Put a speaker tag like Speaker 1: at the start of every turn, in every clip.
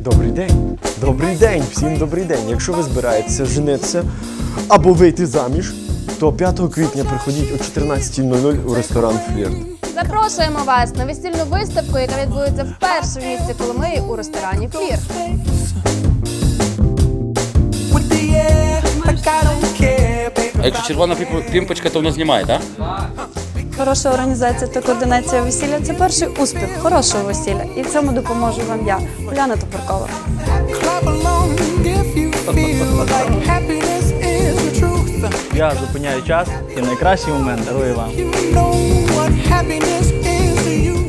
Speaker 1: Добрий день. Добрий день, всім добрий день. Якщо ви збираєтеся женитися або вийти заміж, то 5 квітня приходіть о 14.00 у ресторан Флірт.
Speaker 2: Запрошуємо вас на весільну виставку, яка відбудеться вперше в місті Коломиї у ресторані Флір.
Speaker 3: with the air like I don't care, baby.
Speaker 4: А якщо червона пімпочка, то воно знімає, так?
Speaker 5: Хороша організація та координація весілля це перший успіх хорошого весілля. І в цьому допоможу вам я, Уляна Топоркова.
Speaker 6: Я зупиняю час і найкращий момент дарую вам.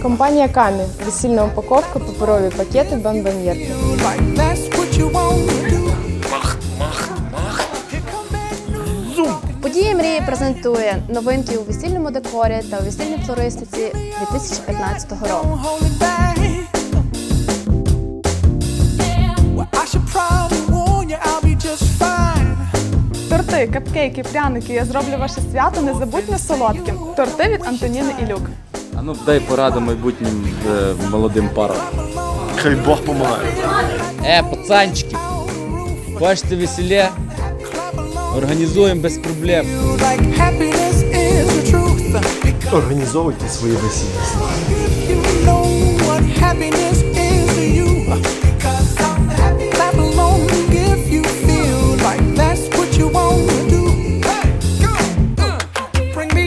Speaker 7: Компанія Камі. Весільна упаковка, паперові пакети, бомбоньєрки.
Speaker 2: Події мрії презентує новинки у весільному декорі та у весільній флористиці 2015 року.
Speaker 8: Торти, капкейки, пряники. Я зроблю ваше свято незабутньо солодким. Торти від Антоніни Ілюк.
Speaker 4: А ну дай пораду майбутнім е, молодим парам.
Speaker 1: Хай Бог помагає.
Speaker 9: Е, пацанчики, хочете веселе? Організуємо без проблем.
Speaker 1: Організовуйте своє весілля.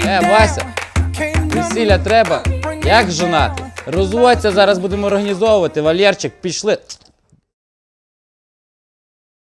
Speaker 9: Е. Вася, весілля треба. Як жонати? Розводься, зараз будемо організовувати. Валерчик, пішли.